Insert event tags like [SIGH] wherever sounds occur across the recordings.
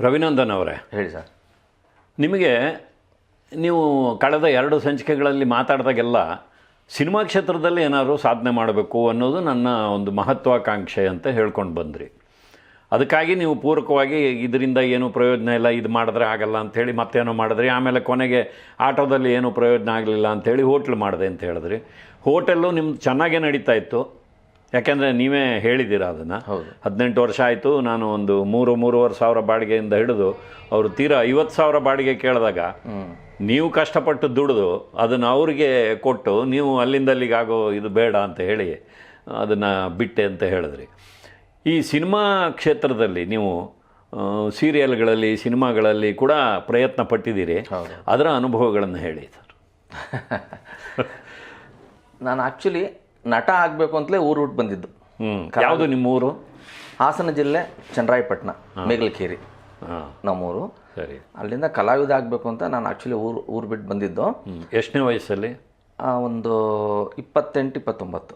ರವಿನಂದನ್ ಅವರೇ. ಹೇಳಿ ಸರ್. ನಿಮಗೆ ನೀವು ಕಳೆದ ಎರಡು ಸಂಚಿಕೆಗಳಲ್ಲಿ ಮಾತಾಡಿದಾಗೆಲ್ಲ ಸಿನಿಮಾ ಕ್ಷೇತ್ರದಲ್ಲಿ ಏನಾದರೂ ಸಾಧನೆ ಮಾಡಬೇಕು ಅನ್ನೋದು ನನ್ನ ಒಂದು ಮಹತ್ವಾಕಾಂಕ್ಷೆ ಅಂತ ಹೇಳ್ಕೊಂಡು ಬಂದ್ರಿ. ಅದಕ್ಕಾಗಿ ನೀವು ಪೂರಕವಾಗಿ ಇದರಿಂದ ಏನೂ ಪ್ರಯೋಜನ ಇಲ್ಲ ಇದು ಮಾಡಿದ್ರೆ ಆಗಲ್ಲ ಅಂಥೇಳಿ ಮತ್ತೇನೋ ಮಾಡಿದ್ರಿ ಆಮೇಲೆ ಕೊನೆಗೆ ಆಟೋದಲ್ಲಿ ಏನೂ ಪ್ರಯೋಜನ ಆಗಲಿಲ್ಲ ಅಂಥೇಳಿ ಹೋಟ್ಲ್ ಮಾಡಿದೆ ಅಂತ ಹೇಳಿದ್ರಿ. ಹೋಟೆಲ್ಲು ನಿಮ್ದು ಚೆನ್ನಾಗೇ ನಡೀತಾ ಇತ್ತು. ಯಾಕೆಂದರೆ ನೀವೇ ಹೇಳಿದ್ದೀರ ಅದನ್ನು? ಹೌದು. ಹದಿನೆಂಟು ವರ್ಷ ಆಯಿತು ನಾನು ಒಂದು ಮೂರು ಮೂರುವರೆ ಸಾವಿರ ಬಾಡಿಗೆಯಿಂದ ಹಿಡಿದು ಅವರು ತೀರಾ ಐವತ್ತು ಸಾವಿರ ಬಾಡಿಗೆ ಕೇಳಿದಾಗ ನೀವು ಕಷ್ಟಪಟ್ಟು ದುಡಿದು ಅದನ್ನು ಅವರಿಗೆ ಕೊಟ್ಟು ನೀವು ಅಲ್ಲಿಂದಲ್ಲಿಗಾಗೋ ಇದು ಬೇಡ ಅಂತ ಹೇಳಿ ಅದನ್ನು ಬಿಟ್ಟೆ ಅಂತ ಹೇಳಿದ್ರಿ. ಈ ಸಿನಿಮಾ ಕ್ಷೇತ್ರದಲ್ಲಿ ನೀವು ಸೀರಿಯಲ್ಗಳಲ್ಲಿ ಸಿನಿಮಾಗಳಲ್ಲಿ ಕೂಡ ಪ್ರಯತ್ನ ಪಟ್ಟಿದ್ದೀರಿ. ಅದರ ಅನುಭವಗಳನ್ನು ಹೇಳಿ ಸರ್. [LAUGHS] ನಾನು ಆ್ಯಕ್ಚುಲಿ ನಟ ಆಗಬೇಕು ಅಂತಲೇ ಊರು ಬಿಟ್ಟು ಬಂದಿದ್ದು. ಯಾವುದು ನಿಮ್ಮ ಊರು ಹಾಸನ ಜಿಲ್ಲೆ ಚನ್ನರಾಯಪಟ್ಟಣ ಮೇಗಲಕೇರಿ. ನಮ್ಮೂರು. ಸರಿ. ಅಲ್ಲಿಂದ ಕಲಾವಿದ ಆಗಬೇಕು ಅಂತ ನಾನು ಆ್ಯಕ್ಚುಲಿ ಊರು ಊರು ಬಿಟ್ಟು ಬಂದಿದ್ದು. ಎಷ್ಟನೇ ವಯಸ್ಸಲ್ಲಿ? ಒಂದು ಇಪ್ಪತ್ತೆಂಟು ಇಪ್ಪತ್ತೊಂಬತ್ತು.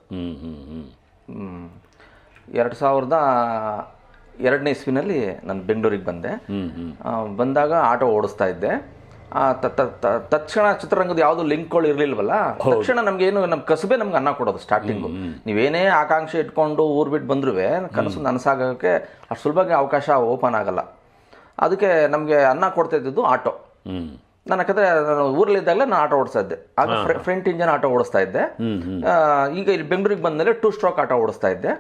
ಎರಡು ಸಾವಿರದ ಎರಡನೇ ಇಸ್ವಿನಲ್ಲಿ ನಾನು ಬೆಂಗಳೂರಿಗೆ ಬಂದೆ. ಬಂದಾಗ ಆಟೋ ಓಡಿಸ್ತಾ ಇದ್ದೆ. ತಕ್ಷಣ ಚಿತ್ರರಂಗದ ಯಾವುದು ಲಿಂಕ್ಗಳು ಇರಲಿಲ್ವಲ್ಲ ತಕ್ಷಣ ನಮ್ಗೆ ಏನು ನಮ್ಮ ಕಸಬೆ ನಮ್ಗೆ ಅನ್ನ ಕೊಡೋದು ಸ್ಟಾರ್ಟಿಂಗು ನೀವೇನೇ ಆಕಾಂಕ್ಷೆ ಇಟ್ಕೊಂಡು ಊರ್ ಬಿಟ್ಟು ಬಂದ್ರೂ ಕನಸು ನನಸಾಗೋಕ್ಕೆ ಅಷ್ಟು ಸುಲಭವಾಗಿ ಅವಕಾಶ ಓಪನ್ ಆಗಲ್ಲ. ಅದಕ್ಕೆ ನಮಗೆ ಅನ್ನ ಕೊಡ್ತಾ ಇದ್ದಿದ್ದು ಆಟೋ. ನನ್ನ ನಾನು ಯಾಕಂದ್ರೆ ನಾನು ಊರಲ್ಲಿದ್ದಾಗಲೇ ನಾನು ಆಟೋ ಓಡಿಸ್ತಾ ಇದ್ದೆ ಆಗ ಫ್ರಂಟ್ ಇಂಜನ್ ಆಟೋ ಓಡಿಸ್ತಾ ಇದ್ದೆ ಈಗ ಇಲ್ಲಿ ಬೆಂಗಳೂರಿಗೆ ಬಂದಮೇಲೆ ಟೂ ಸ್ಟ್ರೋಕ್ ಆಟೋ ಓಡಿಸ್ತಾ ಇದ್ದೆ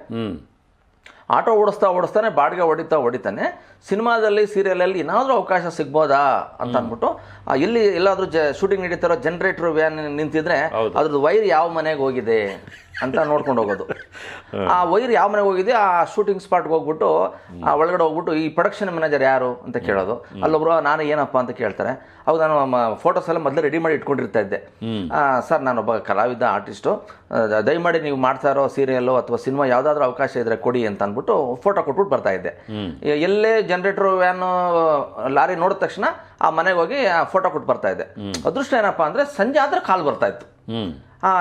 ಆಟೋ ಓಡಿಸ್ತಾ ಓಡಿಸ್ತಾನೆ ಬಾಡಿಗೆ ಹೊಡಿತಾ ಹೊಡಿತಾನೆ. ಸಿನಿಮಾದಲ್ಲಿ ಸೀರಿಯಲಲ್ಲಿ ಏನಾದರೂ ಅವಕಾಶ ಸಿಗ್ಬೋದಾ ಅಂತ ಅಂದ್ಬಿಟ್ಟು ಇಲ್ಲಿ ಎಲ್ಲಿ ಎಲ್ಲಾದರೂ ಜ ಶೂಟಿಂಗ್ ನಡೀತಾರೋ ಜನ್ರೇಟರ್ ವ್ಯಾನ್ ನಿಂತಿದ್ರೆ ಅದ್ರದ್ದು ವೈರ್ ಯಾವ ಮನೆಗೆ ಹೋಗಿದೆ ಅಂತ ನೋಡ್ಕೊಂಡು ಹೋಗೋದು. ಆ ವೈರ್ ಯಾವ ಮನೆಗೆ ಹೋಗಿದೆ ಆ ಶೂಟಿಂಗ್ ಸ್ಪಾಟ್ಗೆ ಹೋಗ್ಬಿಟ್ಟು ಆ ಒಳಗಡೆ ಹೋಗ್ಬಿಟ್ಟು ಈ ಪ್ರೊಡಕ್ಷನ್ ಮ್ಯಾನೇಜರ್ ಯಾರು ಅಂತ ಕೇಳೋದು. ಅಲ್ಲೊಬ್ರು ನಾನು ಏನಪ್ಪ ಅಂತ ಕೇಳ್ತಾರೆ. ಅವಾಗ ನಾನು ಫೋಟೋಸ್ ಎಲ್ಲ ಮೊದಲೇ ರೆಡಿ ಮಾಡಿ ಇಟ್ಕೊಂಡಿರ್ತಾ ಇದ್ದೆ. ಆ, ಸರ್ ನಾನೊಬ್ಬ ಕಲಾವಿದ ಆರ್ಟಿಸ್ಟು ದಯಮಾಡಿ ನೀವು ಮಾಡ್ತಾ ಇರೋ ಸೀರಿಯಲ್ಲು ಅಥವಾ ಸಿನಿಮಾ ಯಾವುದಾದ್ರೂ ಅವಕಾಶ ಇದ್ರೆ ಕೊಡಿ ಅಂತ ಅಂದ್ಬಿಟ್ಟು ಫೋಟೋ ಕೊಟ್ಬಿಟ್ಟು ಬರ್ತಾ ಇದ್ದೆ. ಎಲ್ಲೇ ಜನರೇಟರ್ ವ್ಯಾನ್ ಲಾರಿ ನೋಡಿದ ತಕ್ಷಣ ಆ ಮನೆಗೆ ಹೋಗಿ ಫೋಟೋ ಕೊಟ್ಟು ಬರ್ತಾ ಇದ್ದೆ. ಅದೃಷ್ಟ ಏನಪ್ಪಾ ಅಂದ್ರೆ ಸಂಜೆ ಆದ್ರೆ ಕಾಲ್ ಬರ್ತಾ ಇತ್ತು.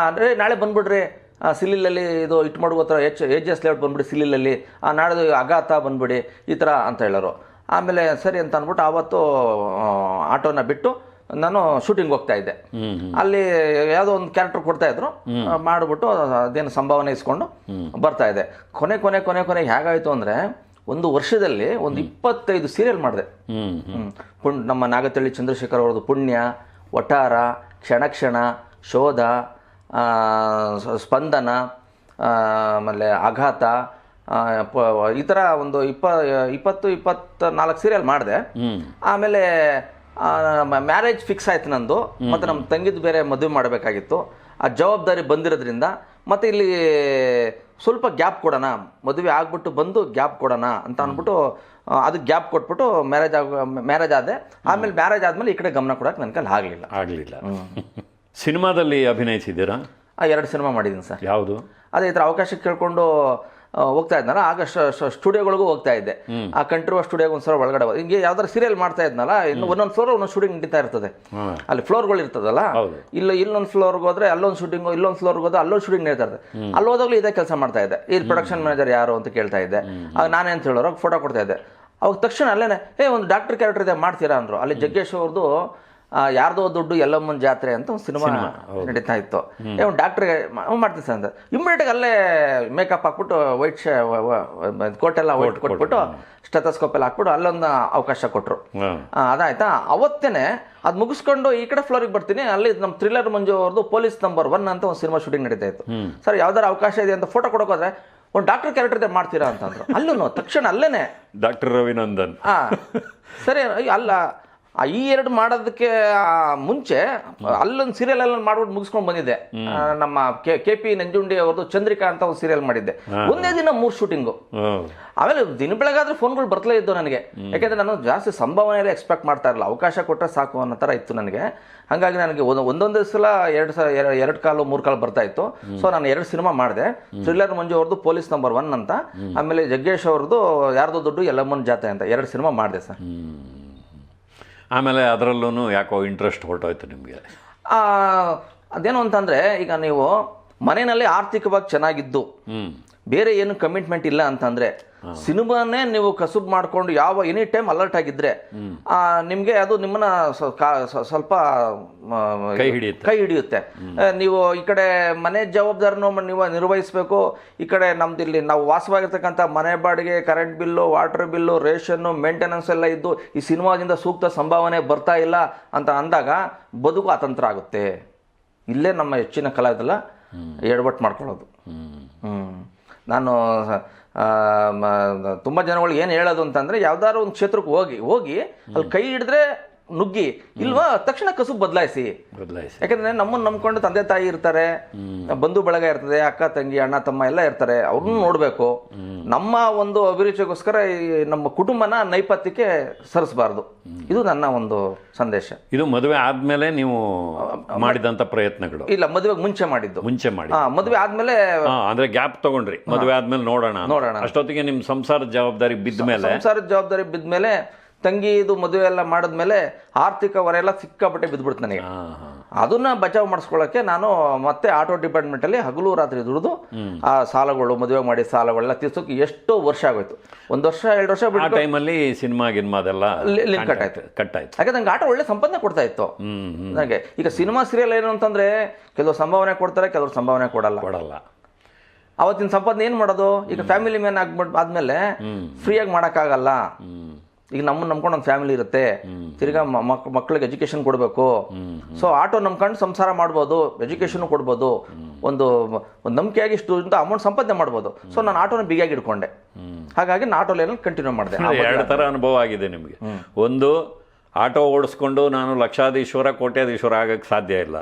ಅಂದ್ರೆ ನಾಳೆ ಬಂದ್ಬಿಡ್ರಿ. ಆ, ಸಿಲಿಲಲ್ಲಿ ಇದು ಇಟ್ಟು ಮಾಡುವ ಹತ್ರ ಎಚ್ ಎಚ್ ಎಸ್ ಲೇಔಟ್ ಬಂದ್ಬಿಡಿ ಸಿಲಿಲಲ್ಲಿ. ಆ, ನಾಡ್ದು ಅಗಾತ ಬಂದ್ಬಿಡಿ ಈ ಥರ ಅಂತ ಹೇಳೋರು. ಆಮೇಲೆ ಸರಿ ಅಂತ ಅಂದ್ಬಿಟ್ಟು ಆವತ್ತು ಆಟೋನ ಬಿಟ್ಟು ನಾನು ಶೂಟಿಂಗ್ ಹೋಗ್ತಾ ಇದ್ದೆ. ಅಲ್ಲಿ ಯಾವುದೋ ಒಂದು ಕ್ಯಾರೆಕ್ಟರ್ ಕೊಡ್ತಾ ಇದ್ರು. ಮಾಡಿಬಿಟ್ಟು ಅದೇನು ಸಂಭಾವನೆ ಇಸ್ಕೊಂಡು ಬರ್ತಾ ಇದ್ದೆ. ಕೊನೆ ಕೊನೆ ಕೊನೆ ಕೊನೆ ಹೇಗಾಯಿತು ಅಂದರೆ ಒಂದು ವರ್ಷದಲ್ಲಿ ಒಂದು ಇಪ್ಪತ್ತೈದು ಸೀರಿಯಲ್ ಮಾಡಿದೆ. ಪುಣ್ ನಮ್ಮ ನಾಗತಳ್ಳಿ ಚಂದ್ರಶೇಖರ್ ಅವ್ರದ್ದು ಪುಣ್ಯ ಒಟ್ಟಾರ ಕ್ಷಣ ಕ್ಷಣ ಶೋಧ ಸ್ಪಂದನ ಆಮೇಲೆ ಆಘಾತ ಈ ಥರ ಒಂದು ಇಪ್ಪ ಇಪ್ಪತ್ತು ಇಪ್ಪತ್ತ ನಾಲ್ಕು ಸೀರಿಯಲ್ ಮಾಡಿದೆ ಆಮೇಲೆ ಮ್ಯಾರೇಜ್ ಫಿಕ್ಸ್ ಆಯ್ತು ನಂದು. ಮತ್ತು ನಮ್ಮ ತಂಗಿದ್ದು ಬೇರೆ ಮದುವೆ ಮಾಡಬೇಕಾಗಿತ್ತು. ಆ ಜವಾಬ್ದಾರಿ ಬಂದಿರೋದ್ರಿಂದ ಮತ್ತು ಇಲ್ಲಿ ಸ್ವಲ್ಪ ಗ್ಯಾಪ್ ಕೊಡೋಣ. ಮದುವೆ ಆಗ್ಬಿಟ್ಟು ಬಂದು ಗ್ಯಾಪ್ ಕೊಡೋಣ ಅಂತ ಅಂದ್ಬಿಟ್ಟು ಅದು ಅದಕ್ಕೆ ಗ್ಯಾಪ್ ಕೊಟ್ಬಿಟ್ಟು ಮ್ಯಾರೇಜ್ ಆಗ ಮ್ಯಾರೇಜ್ ಆದೆ. ಆಮೇಲೆ ಮ್ಯಾರೇಜ್ ಆದಮೇಲೆ ಈ ಕಡೆ ಗಮನ ಕೊಡೋಕೆ ನನ್ನ ಕೈಲಿ ಆಗಲಿಲ್ಲ. ಆಗಲಿಲ್ಲ [LAUGHS] ಸಿನಿಮಾದಲ್ಲಿ ಅಭಿನಯಿಸಿದ್ದೀರಾ? ಎರಡು ಸಿನಿಮಾ ಮಾಡಿದ್ದೀನಿ ಸರ್. ಯಾವುದು? ಅದೇ ಈ ಥರ ಅವಕಾಶ ಕೇಳ್ಕೊಂಡು ಹೋಗ್ತಾ ಇದ್ನಲ್ಲ ಆಗ ಸ್ಟುಡಿಯೋಗಳಿಗೂ ಹೋಗ್ತಾ ಇದ್ದೆ. ಆ ಕಂಟ್ರೋ ಸ್ಟುಡಿಯೋಗೆ ಒಂದ್ಸಲ ಒಳಗಡೆ. ಹಿಂಗೆ ಯಾವ್ದಾದ್ರು ಸೀರಿಯಲ್ ಮಾಡ್ತಾ ಇದ್ನಲ್ಲ ಇನ್ನು ಒಂದೊಂದು ಫ್ಲೋರ್ ಒಂದೊಂದು ಶೂಟಿಂಗ್ ನಡೀತಾ ಇರ್ತದೆ. ಅಲ್ಲಿ ಫ್ಲೋರ್ಗಳು ಇರ್ತದಲ್ಲ ಇಲ್ಲ ಇಲ್ಲೊಂದು ಫ್ಲೋರ್ ಹೋದ್ರೆ ಅಲ್ಲೊಂದು ಶೂಟಿಂಗು ಇಲ್ಲೊಂದು ಫ್ಲೋರ್ ಹೋದ್ರೆ ಅಲ್ಲೊಂದು ಶೂಟಿಂಗ್ ನಡೀತಾ ಇರ್ತದೆ. ಅಲ್ಲಿ ಹೋದಾಗಲೂ ಇದೇ ಕೆಲಸ ಮಾಡ್ತಾ ಇದ್ದೆ. ಈ ಪ್ರೊಡಕ್ಷನ್ ಮ್ಯಾನೇಜರ್ ಯಾರು ಅಂತ ಕೇಳ್ತಾ ಇದ್ದೆ. ಆಗ ನಾನೇಂತ ಹೇಳೋರು ಫೋಟೋ ಕೊಡ್ತಾ ಇದ್ದೆ. ಅವಾಗ ತಕ್ಷಣ ಅಲ್ಲೇನೆ ಏ ಒಂದು ಡಾಕ್ಟರ್ ಕ್ಯಾರೆಕ್ಟರ್ ಇದೆ ಮಾಡ್ತೀರಾ? ಅಂದ್ರು. ಅಲ್ಲಿ ಜಗ್ಗೇಶ್ ಅವ್ರದ್ದು ಯಾರ್ದೋ ದುಡ್ಡು ಎಲ್ಲಮ್ಮನ ಜಾತ್ರೆ ಅಂತ ಒಂದು ಸಿನಿಮಾ ನಡೀತಾ ಇತ್ತು. ಒಂದು ಡಾಕ್ಟ್ರಿಗೆ ಮಾಡ್ತೀನಿ ಸರ್ ಅಂತ. ಇಮ್ಮಿಡಿಯೇಟಾಗಿ ಅಲ್ಲೇ ಮೇಕಪ್ ಹಾಕ್ಬಿಟ್ಟು ವೈಟ್ ಶೇ ಕೋಟೆಲ್ಲ ವೈಟ್ ಕೊಟ್ಬಿಟ್ಟು ಸ್ಟೆಥಸ್ಕೋಪ್ ಎಲ್ಲ ಹಾಕ್ಬಿಟ್ಟು ಅಲ್ಲೊಂದು ಅವಕಾಶ ಕೊಟ್ಟರು ಅದಾಯ್ತಾ? ಅವತ್ತೇನೆ ಅದು ಮುಗಿಸ್ಕೊಂಡು ಈ ಕಡೆ ಫ್ಲೋರಿಗೆ ಬರ್ತೀನಿ. ಅಲ್ಲಿ ನಮ್ಮ ಥ್ರಿಲ್ಲರ್ ಮಂಜು ಅವ್ರದ್ದು ಪೊಲೀಸ್ ನಂಬರ್ ಒನ್ ಅಂತ ಒಂದು ಸಿನಿಮಾ ಶೂಟಿಂಗ್ ನಡೀತಾ ಇತ್ತು. ಸರ್ ಯಾವ್ದಾರು ಅವಕಾಶ ಇದೆ ಅಂತ ಫೋಟೋ ಕೊಡೋಕೋದ್ರೆ ಒಂದು ಡಾಕ್ಟರ್ ಕ್ಯಾರೆಕ್ಟರ್ ಮಾಡ್ತೀರಾ ಅಂತಂದ್ರು. ಅಲ್ಲೂ ತಕ್ಷಣ ಅಲ್ಲೇನೆ. ಡಾಕ್ಟರ್ ರವಿನಂದನ್. ಹಾ ಸರಿ ಅಲ್ಲ ಈ ಎರಡು ಮಾಡೋದಕ್ಕೆ ಮುಂಚೆ ಅಲ್ಲೊಂದು ಸೀರಿಯಲ್ ಅಲ್ಲಿ ಮಾಡ್ಬಿಟ್ಟು ಮುಗಿಸ್ಕೊಂಡು ಬಂದಿದ್ದೆ. ನಮ್ಮ ಕೆ ಪಿ ನಂಜುಂಡಿ ಅವ್ರದ್ದು ಚಂದ್ರಿಕಾ ಅಂತ ಒಂದು ಸೀರಿಯಲ್ ಮಾಡಿದ್ದೆ. ಒಂದೇ ದಿನ ಮೂರು ಶೂಟಿಂಗು ಆಮೇಲೆ ದಿನ ಬೆಳಗಾದ್ರೆ ಫೋನ್ಗಳು ಬರ್ತಲೇ ಇದ್ದು ನನಗೆ. ಯಾಕೆಂದ್ರೆ ನಾನು ಜಾಸ್ತಿ ಸಂಭಾವನೆ ಎಕ್ಸ್ಪೆಕ್ಟ್ ಮಾಡ್ತಾ ಇರಲಿಲ್ಲ. ಅವಕಾಶ ಕೊಟ್ಟರೆ ಸಾಕು ಅನ್ನೋ ಥರ ಇತ್ತು ನನಗೆ. ಹಾಗಾಗಿ ನನಗೆ ಒಂದು ಒಂದೊಂದೇ ಸಲ ಎರಡು ಸ ಎರಡು ಎರಡು ಕಾಲು ಮೂರು ಕಾಲು ಬರ್ತಾ ಇತ್ತು. ಸೊ ನಾನು ಎರಡು ಸಿನಿಮಾ ಮಾಡಿದೆ. ಥ್ರಿಲ್ಲರ್ ಮಂಜು ಅವ್ರದ್ದು ಪೊಲೀಸ್ ನಂಬರ್ ಒನ್ ಅಂತ. ಆಮೇಲೆ ಜಗ್ಗೇಶ್ ಅವ್ರದ್ದು ಯಾರ್ದೋ ದುಡ್ಡು ಎಲ್ಲಮ್ಮನ ಜಾತೆ ಅಂತ ಎರಡು ಸಿನಿಮಾ ಮಾಡಿದೆ ಸರ್. ಆಮೇಲೆ ಅದರಲ್ಲೂ ಯಾಕೋ ಇಂಟ್ರೆಸ್ಟ್ ಹೊರಟೋಯ್ತು ನಿಮಗೆ? ಅದೇನು ಅಂತಂದರೆ ಈಗ ನೀವು ಮನೆಯಲ್ಲಿ ಆರ್ಥಿಕವಾಗಿ ಚೆನ್ನಾಗಿದ್ದು. ಬೇರೆ ಏನು ಕಮಿಟ್ಮೆಂಟ್ ಇಲ್ಲ ಅಂತಂದ್ರೆ ಸಿನಿಮಾನೇ ನೀವು ಕಸುಬ್ ಮಾಡ್ಕೊಂಡು ಯಾವ ಎನಿ ಟೈಮ್ ಅಲರ್ಟ್ ಆಗಿದ್ರೆ ನಿಮ್ಗೆ ಅದು ನಿಮ್ಮನ್ನ ಸ್ವಲ್ಪ ಕೈ ಹಿಡಿಯುತ್ತೆ. ಕೈ ಹಿಡಿಯುತ್ತೆ. ನೀವು ಈ ಕಡೆ ಮನೆ ಜವಾಬ್ದಾರಿನೂ ನೀವು ನಿರ್ವಹಿಸಬೇಕು. ಈ ಕಡೆ ನಮ್ದು ಇಲ್ಲಿ ನಾವು ವಾಸವಾಗಿರ್ತಕ್ಕಂಥ ಮನೆ ಬಾಡಿಗೆ current bill water bill ration maintenance ಎಲ್ಲ ಇದ್ದು ಈ ಸಿನಿಮಾದಿಂದ ಸೂಕ್ತ ಸಂಭಾವನೆ ಬರ್ತಾ ಇಲ್ಲ ಅಂತ ಅಂದಾಗ ಬದುಕು ಅತಂತ್ರ ಆಗುತ್ತೆ. ಇಲ್ಲೇ ನಮ್ಮ ಹೆಚ್ಚಿನ ಕಲಾವಿದಲ್ಲ ಎಡವಟ್ಟು ಮಾಡ್ಕೊಳ್ಳೋದು. ನಾನು ತುಂಬ ಜನಗಳು ಏನು ಹೇಳೋದು ಅಂತಂದರೆ, ಯಾವ್ದಾದ್ರು ಒಂದು ಕ್ಷೇತ್ರಕ್ಕೆ ಹೋಗಿ ಹೋಗಿ, ಅಲ್ಲಿ ಕೈ ಹಿಡಿದ್ರೆ ನುಗ್ಗಿ. ಇಲ್ವಾ? ತಕ್ಷಣ ಕಸು ಬದಲಾಯಿಸಿ. ಬದಲಾಯಿಸಿ. ಯಾಕಂದ್ರೆ ನಮ್ಮನ್ನು ನಂಬ್ಕೊಂಡು ತಂದೆ ತಾಯಿ ಇರ್ತಾರೆ ಬಂಧು ಬಳಗ ಇರ್ತದೆ ಅಕ್ಕ ತಂಗಿ ಅಣ್ಣ ತಮ್ಮ ಎಲ್ಲ ಇರ್ತಾರೆ ಅವ್ರನ್ನ ನೋಡಬೇಕು. ನಮ್ಮ ಒಂದು ಅಭಿರುಚಿಗೋಸ್ಕರ ಈ ನಮ್ಮ ಕುಟುಂಬನ ನೈಪಥ್ಯಕ್ಕೆ ಸರಿಸಬಾರ್ದು. ಇದು ನನ್ನ ಒಂದು ಸಂದೇಶ. ಇದು ಮದುವೆ ಆದ್ಮೇಲೆ ನೀವು ಮಾಡಿದಂತ ಪ್ರಯತ್ನಗಳು? ಇಲ್ಲ ಮದುವೆ ಮುಂಚೆ ಮಾಡಿದ್ದು. ಮುಂಚೆ ಮಾಡಿ ಮದುವೆ ಆದ್ಮೇಲೆ ಅಂದ್ರೆ ಗ್ಯಾಪ್ ತಗೊಂಡ್ರಿ. ಮದುವೆ ಆದ್ಮೇಲೆ ನೋಡೋಣ. ನೋಡೋಣ. ಅಷ್ಟೊತ್ತಿಗೆ ನಿಮ್ ಸಂಸಾರದ ಜವಾಬ್ದಾರಿ ಬಿದ್ದ ಮೇಲೆ? ಸಂಸಾರದ ಜವಾಬ್ದಾರಿ ಬಿದ್ಮೇಲೆ ತಂಗಿ ಇದು ಮದುವೆ ಎಲ್ಲ ಮಾಡಿದ್ಮೇಲೆ ಆರ್ಥಿಕ ಹೊರೆ ಎಲ್ಲ ಸಿಕ್ಕಾಪಟ್ಟೆ ಬಿದ್ಬಿಡ್ತು ನನಗೆ. ಅದನ್ನ ಬಚಾವ್ ಮಾಡಿಸ್ಕೊಳ್ಳೋಕೆ ನಾನು ಮತ್ತೆ ಆಟೋ ಡಿಪಾರ್ಟ್ಮೆಂಟ್ ಅಲ್ಲಿ ಹಗಲು ರಾತ್ರಿ ದುಡಿದು ಆ ಸಾಲಗಳು ಮದುವೆ ಮಾಡಿ ಸಾಲಗಳೆಲ್ಲ ತೀರ್ಸೋಕೆ ಎಷ್ಟೋ ವರ್ಷ ಆಗೋಯ್ತು. ಒಂದು ವರ್ಷ ಎರಡು ವರ್ಷ ಆ ಬಿಟ್ಟು ಟೈಮಲ್ಲಿ ಸಿನಿಮಾ ಗಿನ್ಮಾದೆಲ್ಲ ಅದೆಲ್ಲ ಲಿಂಕ್ ಕಟ್ ಆಯ್ತು. ಕಟ್ ಆಯ್ತು. ಯಾಕೆ ನಂಗೆ ಆಟೋ ಒಳ್ಳೆ ಸಂಪಾದನೆ ಕೊಡ್ತಾ ಇತ್ತು. ನನಗೆ ಈಗ ಸಿನಿಮಾ ಸೀರಿಯಲ್ ಏನು ಅಂತಂದ್ರೆ ಕೆಲವು ಸಂಭಾವನೆ ಕೊಡ್ತಾರೆ ಕೆಲವರು ಸಂಭಾವನೆ ಕೊಡಲ್ಲ. ಕೊಡಲ್ಲ. ಅವತ್ತಿನ ಸಂಪಾದನೆ ಏನು ಮಾಡೋದು? ಈಗ ಫ್ಯಾಮಿಲಿ ಮ್ಯಾನ್ ಆಗ್ಬಿಟ್ ಆದ್ಮೇಲೆ ಫ್ರೀಯಾಗಿ ಮಾಡೋಕ್ಕಾಗಲ್ಲ. ಈಗ ನಮ್ಮನ್ನ ನಂಬ್ಕೊಂಡು ಒಂದು ಫ್ಯಾಮಿಲಿ ಇರುತ್ತೆ. ತಿರ್ಗಾ ಮಕ್ ಮಕ್ಳಿಗೆ ಎಜುಕೇಶನ್ ಕೊಡಬೇಕು. ಸೊ ಆಟೋ ನಂಬ್ಕೊಂಡು ಸಂಸಾರ ಮಾಡ್ಬೋದು ಎಜುಕೇಶನ್ ಕೊಡ್ಬೋದು. ಒಂದು ಒಂದು ನಂಬಿಕೆಯಾಗಿ ಇಷ್ಟು ಅಂತ ಅಮೌಂಟ್ ಸಂಪಾದನೆ ಮಾಡ್ಬೋದು. ಸೊ ನಾನು ಆಟೋನ ಬಿಗಿಯಾಗಿ ಇಟ್ಕೊಂಡೆ ಹಾಗಾಗಿ ನಾನು ಆಟೋ ಲೈನಲ್ಲಿ ಕಂಟಿನ್ಯೂ ಮಾಡಿದೆ. ಎರಡು ತರ ಅನುಭವ ಆಗಿದೆ ನಿಮಗೆ. ಒಂದು ಆಟೋ ಓಡಿಸ್ಕೊಂಡು ನಾನು ಲಕ್ಷಾಧೀಶ್ವರ ಕೋಟ್ಯಾಧೀಶ್ವರ ಆಗಕ್ಕೆ ಸಾಧ್ಯ ಇಲ್ಲ.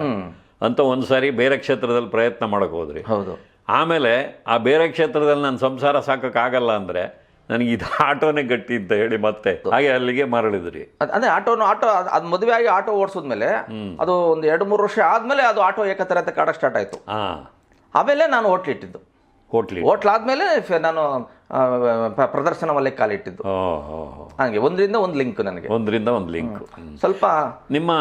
ಅಂತ ಒಂದು ಸಾರಿ ಬೇರೆ ಕ್ಷೇತ್ರದಲ್ಲಿ ಪ್ರಯತ್ನ ಮಾಡಕ್ಕೆ ಹೋದ್ರಿ. ಹೌದು. ಆಮೇಲೆ ಆ ಬೇರೆ ಕ್ಷೇತ್ರದಲ್ಲಿ ನಾನು ಸಂಸಾರ ಸಾಕಕ್ಕಾಗಲ್ಲ ಅಂದ್ರೆ ನನಗೆ ಇದು ಆಟೋನೇ ಗಟ್ಟಿ ಅಂತ ಹೇಳಿ ಮತ್ತೆ ಹಾಗೆ ಅಲ್ಲಿಗೆ ಮರಳಿದ್ರಿ. ಅಂದ್ರೆ ಅದೇ ಆಟೋನು ಆಟೋ ಅದು ಮದುವೆ ಆಗಿ ಆಟೋ ಓಡಿಸಿದ್ಮೇಲೆ ಅದು ಒಂದು ಎರಡು ಮೂರು ವರ್ಷ ಆದ್ಮೇಲೆ ಅದು ಆಟೋ ಏಕತರ ಅಂತ ಕಾಡಕ್ಕೆ ಸ್ಟಾರ್ಟ್ ಆಯಿತು. ಹಾ. ಆಮೇಲೆ ನಾನು ಹೋಟ್ಲ್ ಇಟ್ಟಿದ್ದು. ಹೋಟ್ಲಿ ಹೋಟ್ಲ್ ಆದಮೇಲೆ ನಾನು ಪ್ರದರ್ಶನ ವಲಯಕ್ಕೆ ಕಾಲಿಟ್ಟಿದ್ದು. ಹಾಗೆ ಒಂದರಿಂದ ಒಂದು ಲಿಂಕ್ ನನಗೆ. ಒಂದರಿಂದ ಒಂದು ಲಿಂಕ್. ಸ್ವಲ್ಪ ನಿಮ್ಮ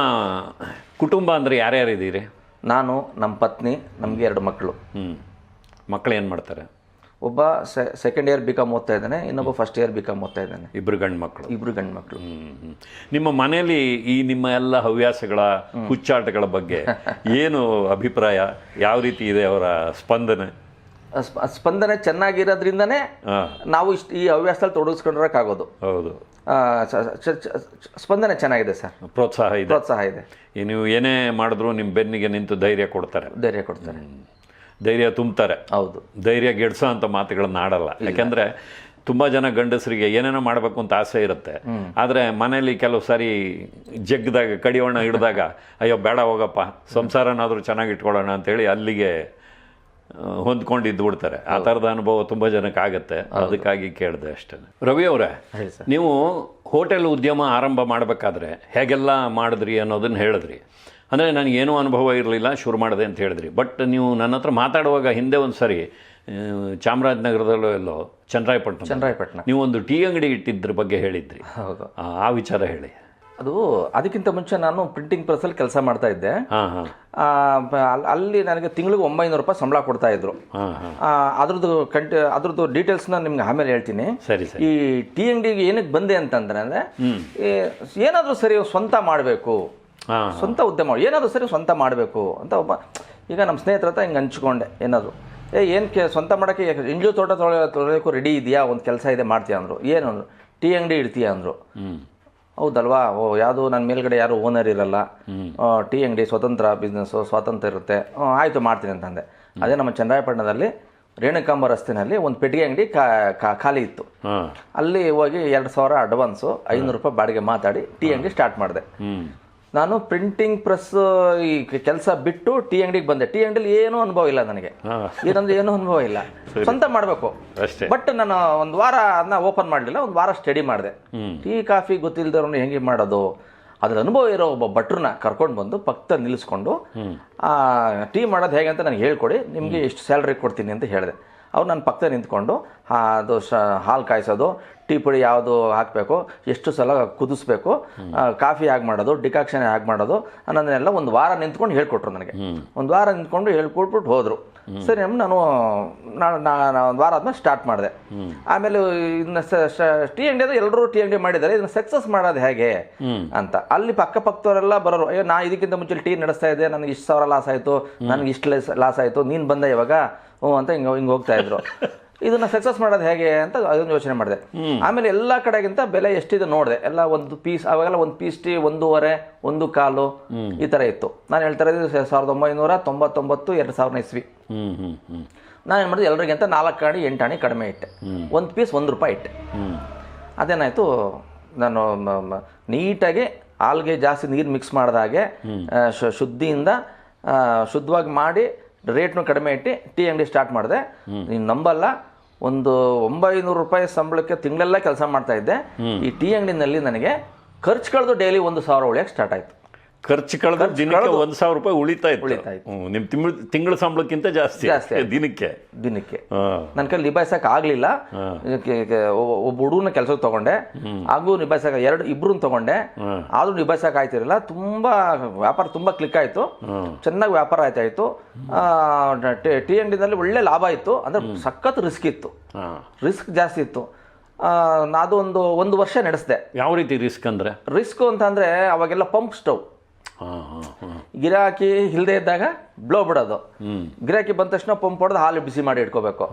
ಕುಟುಂಬ ಅಂದ್ರೆ ಯಾರ್ಯಾರಿದ್ದೀರಿ? ನಾನು ನಮ್ಮ ಪತ್ನಿ ನಮಗೆ ಎರಡು ಮಕ್ಕಳು ಹ್ಞೂ ಮಕ್ಕಳು ಏನು ಮಾಡ್ತಾರೆ? ಒಬ್ಬ ಸೆಕೆಂಡ್ ಇಯರ್ ಬಿ ಕಾಮ್ ಓದ್ತಾ ಇದ್ದಾನೆ ಇನ್ನೊಬ್ಬ ಫಸ್ಟ್ ಇಯರ್ ಬಿ ಕಾಮ್ ಓದ್ತಾ ಇದ್ದಾನೆ. ಇಬ್ಬರು ಗಂಡು ಮಕ್ಕಳು ಇಬ್ಬರು ಗಂಡು ಮಕ್ಕಳು ಹ್ಮ್, ಹ್ಮ್. ನಿಮ್ಮ ಮನೆಯಲ್ಲಿ ಈ ನಿಮ್ಮ ಎಲ್ಲ ಹವ್ಯಾಸಗಳ ಹುಚ್ಚಾಟಗಳ ಬಗ್ಗೆ ಏನು ಅಭಿಪ್ರಾಯ? ಯಾವ ರೀತಿ ಇದೆ ಅವರ ಸ್ಪಂದನೆ? ಸ್ಪ- ಸ್ಪಂದನೆ ಚೆನ್ನಾಗಿರೋದ್ರಿಂದನೇ ನಾವು ಇಷ್ಟು ಈ ಹವ್ಯಾಸದಲ್ಲಿ ತೊಡಗಿಸ್ಕೊಂಡಿರೋಕ್ಕಾಗೋದು. ಹೌದು. ಸ್ಪಂದನೆ ಚೆನ್ನಾಗಿದೆ ಸರ್. ಪ್ರೋತ್ಸಾಹ ಇದೆ. ಪ್ರೋತ್ಸಾಹ ಇದೆ. ನೀವು ಏನೇ ಮಾಡಿದ್ರು ನಿಮ್ಮ ಬೆನ್ನಿಗೆ ನಿಂತು ಧೈರ್ಯ ಕೊಡ್ತಾರೆ. ಧೈರ್ಯ ಕೊಡ್ತಾರೆ. ಧೈರ್ಯ ತುಂಬ್ತಾರೆ. ಹೌದು. ಧೈರ್ಯ ಗೆಡ್ಸೋ ಅಂತ ಮಾತುಗಳನ್ನ ಆಡಲ್ಲ. ಯಾಕೆಂದ್ರೆ ತುಂಬಾ ಜನ ಗಂಡಸರಿಗೆ ಏನೇನೋ ಮಾಡಬೇಕು ಅಂತ ಆಸೆ ಇರುತ್ತೆ. ಆದರೆ ಮನೇಲಿ ಕೆಲವು ಸಾರಿ ಜಗ್ಗದಾಗ ಕಡಿಯೋಣ ಹಿಡಿದಾಗ ಅಯ್ಯೋ ಬೇಡ ಹೋಗಪ್ಪ ಸಂಸಾರನಾದರೂ ಚೆನ್ನಾಗಿ ಇಟ್ಕೊಳ್ಳೋಣ ಅಂತೇಳಿ ಅಲ್ಲಿಗೆ ಹೊಂದ್ಕೊಂಡು ಇದ್ದು ಬಿಡ್ತಾರೆ ಆ ಥರದ ಅನುಭವ ತುಂಬಾ ಜನಕ್ಕೆ ಆಗುತ್ತೆ. ಅದಕ್ಕಾಗಿ ಕೇಳಿದೆ ಅಷ್ಟೇ. ರವಿ ಅವರೇ ನೀವು ಹೋಟೆಲ್ ಉದ್ಯಮ ಆರಂಭ ಮಾಡಬೇಕಾದ್ರೆ ಹೇಗೆಲ್ಲ ಮಾಡಿದ್ರಿ ಅನ್ನೋದನ್ನ ಹೇಳಿದ್ರಿ. ಅಂದರೆ ನನಗೇನೂ ಅನುಭವ ಇರಲಿಲ್ಲ ಶುರು ಮಾಡಿದೆ ಅಂತ ಹೇಳಿದ್ರಿ. ಬಟ್ ನೀವು ನನ್ನ ಹತ್ರ ಮಾತಾಡುವಾಗ ಹಿಂದೆ ಒಂದು ಸರಿ ಚಾಮರಾಜನಗರದಲ್ಲೋ ಎಲ್ಲೋ ಚಂದ್ರಾಯಪಟ್ಟಣ ಚಂದ್ರಾಯಪಟ್ಟಣ. ನೀವು ಒಂದು ಟೀ ಅಂಗಡಿ ಇಟ್ಟಿದ್ರ ಬಗ್ಗೆ ಹೇಳಿದ್ರಿ. ಹೌದು. ಆ, ವಿಚಾರ ಹೇಳಿ. ಅದು ಅದಕ್ಕಿಂತ ಮುಂಚೆ ನಾನು ಪ್ರಿಂಟಿಂಗ್ ಪ್ರೆಸ್ಸಲ್ಲಿ ಕೆಲಸ ಮಾಡ್ತಾ ಇದ್ದೆ. ಹಾಂ ಹಾಂ. ಆ, ಅಲ್ಲಿ ನನಗೆ ತಿಂಗಳಿಗೆ ಒಂಬೈನೂರು ರೂಪಾಯಿ ಸಂಬಳ ಕೊಡ್ತಾ ಇದ್ರು. ಹಾಂ ಹಾಂ. ಆ, ಅದ್ರದ್ದು ಕಂಟಿ ಅದ್ರದ್ದು ಡೀಟೇಲ್ಸ್ನ ನಿಮ್ಗೆ ಆಮೇಲೆ ಹೇಳ್ತೀನಿ. ಸರಿ ಸರಿ. ಈ ಟಿ ಅಂಗಡಿಗೆ ಏನಕ್ಕೆ ಬಂದೆ ಅಂತಂದ್ರೆ ಅಂದರೆ ಏನಾದರೂ ಸರಿ ಸ್ವಂತ ಮಾಡಬೇಕು. ಸ್ವಂತ ಉದ್ಯಮ ಏನಾದರೂ ಸರಿ ಸ್ವಂತ ಮಾಡಬೇಕು ಅಂತ ಒಬ್ಬ ಈಗ ನಮ್ಮ ಸ್ನೇಹಿತರ ಹತ್ರ ಹಿಂಗೆ ಹಂಚ್ಕೊಂಡೆ ಏನಾದರೂ. ಏ ಏನು ಕೆ ಸ್ವಂತ ಮಾಡೋಕ್ಕೆ ಇಂಜು ತೋಟ ತೊಳೆ ತೊಳೆಯೋಕ್ಕೂ ರೆಡಿ ಇದೆಯಾ? ಒಂದು ಕೆಲಸ ಇದೆ ಮಾಡ್ತೀಯ ಅಂದರು. ಏನು ಅಂದರು ಟೀ ಅಂಗಡಿ ಇಡ್ತೀಯ ಅಂದರು. ಹೌದಲ್ವಾ? ಓ ಯಾವುದು ನನ್ನ ಮೇಲ್ಗಡೆ ಯಾರು ಓನರ್ ಇರಲ್ಲ. ಟೀ ಅಂಗಡಿ ಸ್ವತಂತ್ರ ಬಿಸ್ನೆಸ್ಸು ಸ್ವಾತಂತ್ರ್ಯ ಇರುತ್ತೆ. ಆಯಿತು ಮಾಡ್ತೀನಿ ಅಂತಂದೆ ಅದೇ. ನಮ್ಮ ಚನ್ನರಾಯಪಟ್ಟಣದಲ್ಲಿ ರೇಣುಕಾಂಬ ರಸ್ತೆನಲ್ಲಿ ಒಂದು ಪೆಟ್ಟಿಗೆ ಅಂಗಡಿ ಕಾ- ಖಾಲಿ ಇತ್ತು. ಅಲ್ಲಿ ಹೋಗಿ ಎರಡು ಸಾವಿರ ಅಡ್ವಾನ್ಸು ಐನೂರು ರೂಪಾಯಿ ಬಾಡಿಗೆ ಮಾತಾಡಿ ಟೀ ಅಂಗಡಿ ಸ್ಟಾರ್ಟ್ ಮಾಡಿದೆ. ನಾನು ಪ್ರಿಂಟಿಂಗ್ ಪ್ರೆಸ್ ಈ ಕೆಲಸ ಬಿಟ್ಟು ಟೀ ಅಂಗಡಿಗೆ ಬಂದೆ. ಟೀ ಅಂಗಡಿಲಿ ಏನೂ ಅನುಭವ ಇಲ್ಲ ನನಗೆ. ಏನಂದ್ರೆ ಏನೂ ಅನುಭವ ಇಲ್ಲ. ಸ್ವಂತ ಮಾಡಬೇಕು. ಅಷ್ಟೇ. ಬಟ್ ನಾನು ಒಂದು ವಾರ ಅದನ್ನ ಓಪನ್ ಮಾಡಲಿಲ್ಲ ಒಂದು ವಾರ ಸ್ಟಡಿ ಮಾಡಿದೆ. ಟೀ ಕಾಫಿ ಗೊತ್ತಿಲ್ಲದವ್ರನ್ನ ಹೆಂಗೆ ಮಾಡೋದು? ಅದ್ರ ಅನುಭವ ಇರೋ ಒಬ್ಬ ಭಟ್ರನ್ನ ಕರ್ಕೊಂಡು ಬಂದು ಪಕ್ಕ ನಿಲ್ಲಿಸ್ಕೊಂಡು ಆ, ಟೀ ಮಾಡೋದು ಹೇಗೆ ಅಂತ ನನಗೆ ಹೇಳ್ಕೊಡಿ ನಿಮಗೆ ಎಷ್ಟು ಸ್ಯಾಲ್ರಿ ಕೊಡ್ತೀನಿ ಅಂತ ಹೇಳಿದೆ. ಅವ್ರು ನನ್ನ ಪಕ್ಕದ ನಿಂತ್ಕೊಂಡು ಅದು ಶ ಹಾಲು ಕಾಯಿಸೋದು ಟೀ ಪುಡಿ ಯಾವುದು ಹಾಕಬೇಕು ಎಷ್ಟು ಸಲ ಕುದಿಸ್ಬೇಕು ಕಾಫಿ ಹೇಗೆ ಮಾಡೋದು ಡಿಕಾಕ್ಷನ್ ಹೇಗೆ ಮಾಡೋದು ಅನ್ನೋದನ್ನೆಲ್ಲ ಒಂದು ವಾರ ನಿಂತ್ಕೊಂಡು ಹೇಳ್ಕೊಟ್ರು ನನಗೆ. ಒಂದು ವಾರ ನಿಂತ್ಕೊಂಡು ಹೇಳ್ಕೊಟ್ಬಿಟ್ಟು ಹೋದರು. ಸರಿ ನಾನು ನಾನು ಒಂದು ವಾರ ಆದ್ಮೇಲೆ ಸ್ಟಾರ್ಟ್ ಮಾಡಿದೆ. ಆಮೇಲೆ ಇದನ್ನ ಟೀ ಅಂಗಡಿ ಎಲ್ಲರೂ ಟೀ ಅಂಗಡಿ ಮಾಡಿದ್ದಾರೆ ಇದನ್ನ ಸಕ್ಸಸ್ ಮಾಡೋದು ಹೇಗೆ? ಅಂತ. ಅಲ್ಲಿ ಪಕ್ಕಪಕ್ಕದವರೆಲ್ಲ ಬರೋರು ಅಯ್ಯೋ ನಾ ಇದಕ್ಕಿಂತ ಮುಂಚೆ ಟೀ ನಡೆಸ್ತಾ ಇದ್ದೆ ನನಗೆ ಇಷ್ಟು ಸಾವಿರ ಲಾಸ್ ಆಯಿತು ನನಗೆ ಇಷ್ಟು ಲಾಸ್ ಆಯಿತು ನೀನು ಬಂದೆ ಇವಾಗ? ಹ್ಞೂ ಅಂತ ಹಿಂಗೆ ಹಿಂಗೆ ಹೋಗ್ತಾ ಇದ್ರು. [LAUGHS] ಇದನ್ನ ಸಕ್ಸಸ್ ಮಾಡೋದು ಹೇಗೆ ಅಂತ ಅದೊಂದು ಯೋಚನೆ ಮಾಡಿದೆ. ಆಮೇಲೆ ಎಲ್ಲ ಕಡೆಗಿಂತ ಬೆಲೆ ಎಷ್ಟಿದೆ ನೋಡಿದೆ. ಎಲ್ಲ ಒಂದು ಪೀಸ್ ಅವಾಗೆಲ್ಲ ಒಂದು ಪೀಸ್ ಟಿ ಒಂದೂವರೆ ಒಂದು ಕಾಲು ಈ ಥರ ಇತ್ತು. ನಾನು ಹೇಳ್ತಾ ಇದ್ದೀನಿ ಸಾವಿರದ ಒಂಬೈನೂರ ತೊಂಬತ್ತೊಂಬತ್ತು ಎರಡು ಸಾವಿರದ ಇಸ್ವಿ. ನಾನು ಏನು ಮಾಡಿದೆ ಎಲ್ಲರಿಗಿಂತ ನಾಲ್ಕು ಅಣಿ ಎಂಟು ಅಣಿ ಕಡಿಮೆ ಇಟ್ಟೆ. ಒಂದು ಪೀಸ್ ಒಂದು ರೂಪಾಯಿ ಇಟ್ಟೆ. ಅದೇನಾಯಿತು ನಾನು ನೀಟಾಗಿ ಹಾಲ್ಗೆ ಜಾಸ್ತಿ ನೀರು ಮಿಕ್ಸ್ ಮಾಡಿದಾಗೆ ಶುದ್ಧಿಯಿಂದ ಶುದ್ಧವಾಗಿ ಮಾಡಿ ರೇಟ್ನು ಕಡಿಮೆ ಇಟ್ಟು ಟೀ ಅಂಗಡಿ ಸ್ಟಾರ್ಟ್ ಮಾಡಿದೆ. ನೀನು ನಂಬಲ್ಲ. ಒಂದು ಒಂಬೈನೂರು ರೂಪಾಯಿ ಸಂಬಳಕ್ಕೆ ತಿಂಗಳೆಲ್ಲ ಕೆಲಸ ಮಾಡ್ತಾ ಇದ್ದೆ. ಈ ಟೀ ಅಂಗಡಿನಲ್ಲಿ ನನಗೆ ಖರ್ಚು ಕಳೆದು ಡೈಲಿ ಒಂದು ಸಾವಿರ ಸ್ಟಾರ್ಟ್ ಆಯಿತು. ಖರ್ಚು ಕಳೆದ್ರೆ ದಿನಕ್ಕೆ ಒಂದು ಸಾವಿರ ರೂಪಾಯಿ ಉಳಿತಾ ಇತ್ತು. ಉಳಿತಾ ಇತ್ತು. ನಿಮ್ಮ ತಿಂಗಳ ತಿಂಗಳ ಸಂಬಳಕ್ಕಿಂತ ಜಾಸ್ತಿ ಜಾಸ್ತಿ ಆಯ್ತು. ದಿನಕ್ಕೆ. ದಿನಕ್ಕೆ. ನನ್ನ ಕೈಲಿ ನಿಭಾಯಿಸಕ್ಕೆ ಆಗಲಿಲ್ಲ. ಒಬ್ಬ ಹುಡುಗನ ಕೆಲಸಕ್ಕೆ ತಗೊಂಡೆ. ಹಾಗೂ ನಿಭಾಯಿಸಕ್ಕೆ ಎರಡು ಇಬ್ರು ತಗೊಂಡೆ. ಆದ್ರೂ ನಿಭಾಯಿಸಕ್ಕೆ ಆಯ್ತಿರಲಿಲ್ಲ. ತುಂಬಾ ವ್ಯಾಪಾರ ತುಂಬಾ ಕ್ಲಿಕ್ ಆಯ್ತು. ಚೆನ್ನಾಗಿ ವ್ಯಾಪಾರ ಆಯ್ತಾಯ್ತು ಟಿ ಅಂಗಡಿನಲ್ಲಿ ಒಳ್ಳೆ ಲಾಭ ಇತ್ತು. ಅಂದ್ರೆ ಸಖತ್ ರಿಸ್ಕ್ ಇತ್ತು. ರಿಸ್ಕ್ ಜಾಸ್ತಿ ಇತ್ತು. ಅದು ಒಂದು ಒಂದು ವರ್ಷ ನಡೆಸಿದೆ. ಯಾವ ರೀತಿ ರಿಸ್ಕ್ ಅಂದರೆ? ರಿಸ್ಕ್ ಅಂತಂದ್ರೆ ಅವಾಗೆಲ್ಲ ಪಂಪ್ ಸ್ಟವ್ ಗಿರಾಕಿ ಇಲ್ಲದೆ ಇದ್ದಾಗ ಬ್ಲೋ ಬಿಡೋದು. ಗಿರಾಕಿ ಬಂದ ತಕ್ಷಣ ಪಂಪ್ ಹೊಡೆದು ಹಾಲು ಬಿಸಿ ಮಾಡಿ ಇಟ್ಕೋಬೇಕು.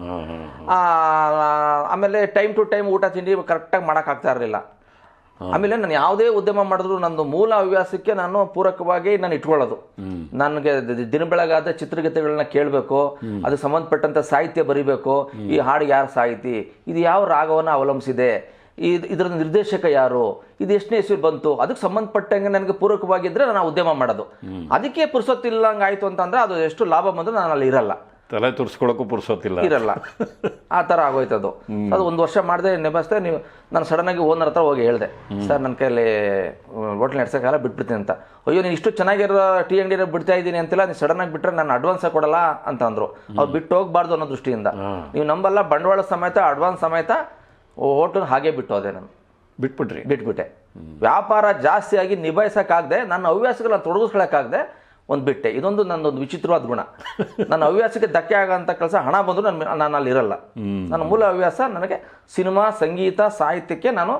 ಆಮೇಲೆ ಟೈಮ್ ಟು ಟೈಮ್ ಊಟ ತಿಂಡಿ ಕರೆಕ್ಟಾಗಿ ಮಾಡೋಕ್ಕಾಗ್ತಾ ಇರಲಿಲ್ಲ. ಆಮೇಲೆ ನಾನು ಯಾವುದೇ ಉದ್ಯಮ ಮಾಡಿದ್ರು ನಂದು ಮೂಲ ಹವ್ಯಾಸಕ್ಕೆ ನಾನು ಪೂರಕವಾಗಿ ನಾನು ಇಟ್ಕೊಳ್ಳೋದು. ನನಗೆ ದಿನ ಬೆಳಗಾದ ಚಿತ್ರಗೀತೆಗಳನ್ನ ಕೇಳಬೇಕು ಅದಕ್ಕೆ ಸಂಬಂಧಪಟ್ಟಂತ ಸಾಹಿತ್ಯ ಬರಿಬೇಕು ಈ ಹಾಡು ಯಾರು ಸಾಹಿತಿ ಇದು ಯಾವ ರಾಗವನ್ನು ಅವಲಂಬಿಸಿದೆ ಇದು ಇದರ ನಿರ್ದೇಶಕ ಯಾರು? ಇದು ಎಷ್ಟನೇ ಹೆಸರು ಬಂತು? ಅದಕ್ಕೆ ಸಂಬಂಧಪಟ್ಟಂಗೆ ನನಗೆ ಪೂರಕವಾಗಿದ್ದರೆ ನಾನು ಉದ್ಯಮ ಮಾಡೋದು. ಅದಕ್ಕೆ ಪುರ್ಸೊತ್ತಿಲ್ಲಂಗೆ ಆಯಿತು ಅಂತಂದರೆ ಅದು ಎಷ್ಟು ಲಾಭ ಬಂದರೂ ನಾನು ಅಲ್ಲಿ ಇರಲ್ಲ. ತಲೆ ತುರ್ಸ್ಕೊಳಕ್ಕೂ ಪುರ್ಸೊತ್ತಿಲ್ಲ. ಇರಲ್ಲ. ಆ ಥರ ಆಗೋಯ್ತು ಅದು. ಅದು ಒಂದು ವರ್ಷ ಮಾಡಿದೆ ನೆಬಸ್ತೆ ನೀವು ನಾನು ಸಡನ್ ಆಗಿ ಓನರ್ ಹತ್ರ ಹೋಗಿ ಹೇಳಿದೆ ಸರ್ ನನ್ನ ಕೈಯಲ್ಲಿ ಹೋಟ್ಲ್ ನಡೆಸೋಕ್ಕಾಗಲ್ಲ ಬಿಟ್ಬಿಡ್ತೀನಿ ಅಂತ. ಅಯ್ಯೋ ನೀನು ಇಷ್ಟು ಚೆನ್ನಾಗಿರೋ ಟೀ ಅಂಗಡಿ ಬಿಡ್ತಾ ಇದ್ದೀನಿ ಅಂತಿಲ್ಲ ನೀವು ಸಡನ್ ಆಗಿ ಬಿಟ್ಟರೆ ನಾನು ಅಡ್ವಾನ್ಸ್ ಕೊಡಲ್ಲ ಅಂತ ಅಂದ್ರು ಅವ್ರು ಬಿಟ್ಟು ಹೋಗ್ಬಾರ್ದು ಅನ್ನೋ ದೃಷ್ಟಿಯಿಂದ. ನೀವು ನಂಬಲ್ಲ ಬಂಡವಾಳ ಸಮೇತ ಅಡ್ವಾನ್ಸ್ ಸಮೇತ ಹೋಟೆಲ್ ಹಾಗೆ ಬಿಟ್ಟು ಹೋದೆ ನಾನು. ಬಿಟ್ಬಿಟ್ರಿ? ಬಿಟ್ಬಿಟ್ಟೆ. ವ್ಯಾಪಾರ ಜಾಸ್ತಿಯಾಗಿ ನಿಭಾಯಿಸೋಕ್ಕಾಗದೆ ನನ್ನ ಹವ್ಯಾಸಗಳನ್ನ ತೊಡಗಿಸ್ಕೊಳಕ್ಕಾಗದೆ ಒಂದು ಬಿಟ್ಟೆ. ಇದೊಂದು ನನ್ನೊಂದು ವಿಚಿತ್ರವಾದ ಗುಣ. ನನ್ನ ಹವ್ಯಾಸಕ್ಕೆ ಧಕ್ಕೆ ಆಗೋಂಥ ಕೆಲಸ ಹಣ ಬಂದರೂ ನನ್ನ ನಾನು ಅಲ್ಲಿ ಇರಲ್ಲ. ನನ್ನ ಮೂಲ ಹವ್ಯಾಸ ನನಗೆ ಸಿನಿಮಾ ಸಂಗೀತ ಸಾಹಿತ್ಯಕ್ಕೆ ನಾನು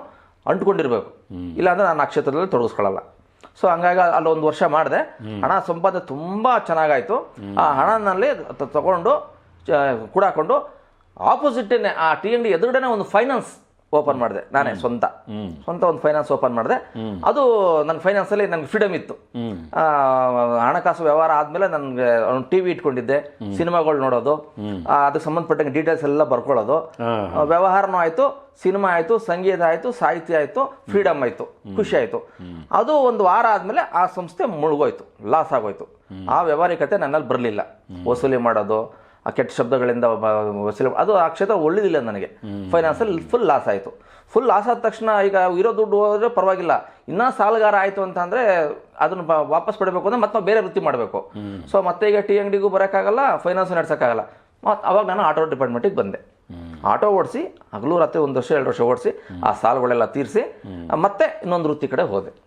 ಅಂಟ್ಕೊಂಡಿರ್ಬೇಕು. ಇಲ್ಲಾಂದ್ರೆ ನಾನು ಆ ಕ್ಷೇತ್ರದಲ್ಲಿ ತೊಡಗಿಸ್ಕೊಳ್ಳಲ್ಲ. ಸೊ ಹಂಗಾಗಿ ಅಲ್ಲೊಂದು ವರ್ಷ ಮಾಡಿದೆ. ಹಣ ಸಂಪಾದನೆ ತುಂಬ ಚೆನ್ನಾಗಾಯಿತು. ಆ ಹಣನಲ್ಲಿ ತಗೊಂಡು ಕೂಡಾಕೊಂಡು ಆಪೋಸಿಟ್ಟೇನೆ ಆ ಟಿ ಅಂಗಡಿ ಎದುರುಗಡೆನೆ ಒಂದು ಫೈನಾನ್ಸ್ ಓಪನ್ ಮಾಡಿದೆ ನಾನೇ ಸ್ವಂತ. ಸ್ವಂತ ಒಂದು ಫೈನಾನ್ಸ್ ಓಪನ್ ಮಾಡಿದೆ. ಅದು ನನ್ನ ಫೈನಾನ್ಸಲ್ಲಿ ನನಗೆ ಫ್ರೀಡಮ್ ಇತ್ತು. ಹಣಕಾಸು ವ್ಯವಹಾರ ಆದಮೇಲೆ ನನಗೆ ಒಂದು ಟಿ ವಿ ಇಟ್ಕೊಂಡಿದ್ದೆ ಸಿನಿಮಾಗಳು ನೋಡೋದು ಅದಕ್ಕೆ ಸಂಬಂಧಪಟ್ಟಂಗೆ ಡೀಟೇಲ್ಸ್ ಎಲ್ಲ ಬರ್ಕೊಳ್ಳೋದು. ವ್ಯವಹಾರನೂ ಆಯಿತು ಸಿನಿಮಾ ಆಯಿತು ಸಂಗೀತ ಆಯಿತು ಸಾಹಿತ್ಯ ಆಯಿತು ಫ್ರೀಡಮ್ ಆಯಿತು ಖುಷಿ ಆಯಿತು. ಅದು ಒಂದು ವಾರ ಆದಮೇಲೆ ಆ ಸಂಸ್ಥೆ ಮುಳುಗೋಯ್ತು ಲಾಸ್ ಆಗೋಯ್ತು. ಆ ವ್ಯವಹಾರಿಕತೆ ನನ್ನಲ್ಲಿ ಬರಲಿಲ್ಲ. ವಸೂಲಿ ಮಾಡೋದು ಆ ಕೆಟ್ಟ ಶಬ್ದಗಳಿಂದ ವಸೂಲಿ ಅದು ಆ ಕ್ಷೇತ್ರ ಒಳ್ಳೆದಿಲ್ಲ ನನಗೆ. ಫೈನಾನ್ಸಲ್ಲಿ ಫುಲ್ ಲಾಸ್ ಆಯಿತು. ಫುಲ್ ಲಾಸ್ ಆದ ತಕ್ಷಣ ಈಗ ಇರೋ ದುಡ್ಡು ಹೋದರೆ ಪರವಾಗಿಲ್ಲ. ಇನ್ನೂ ಸಾಲಗಾರ ಆಯಿತು ಅಂತಂದರೆ ಅದನ್ನು ಬ- ವಾಪಸ್ ಪಡಬೇಕು ಅಂದರೆ ಮತ್ತೆ ಬೇರೆ ವೃತ್ತಿ ಮಾಡಬೇಕು. ಸೊ ಮತ್ತೆ ಈಗ ಟಿ ಅಂಗಡಿಗೂ ಬರೋಕ್ಕಾಗಲ್ಲ ಫೈನಾನ್ಸ್ ನಡೆಸೋಕ್ಕಾಗಲ್ಲ. ಮತ್ತು ಅವಾಗ ನಾನು ಆಟೋ ಡಿಪಾರ್ಟ್ಮೆಂಟಿಗೆ ಬಂದೆ. ಆಟೋ ಓಡಿಸಿ ಹಗಲು ರಾತ್ರಿ ಒಂದು ವರ್ಷ ಎರಡು ವರ್ಷ ಓಡಿಸಿ ಆ ಸಾಲಗಳೆಲ್ಲ ತೀರಿಸಿ ಮತ್ತೆ ಇನ್ನೊಂದು ವೃತ್ತಿ ಕಡೆ ಹೋದೆ.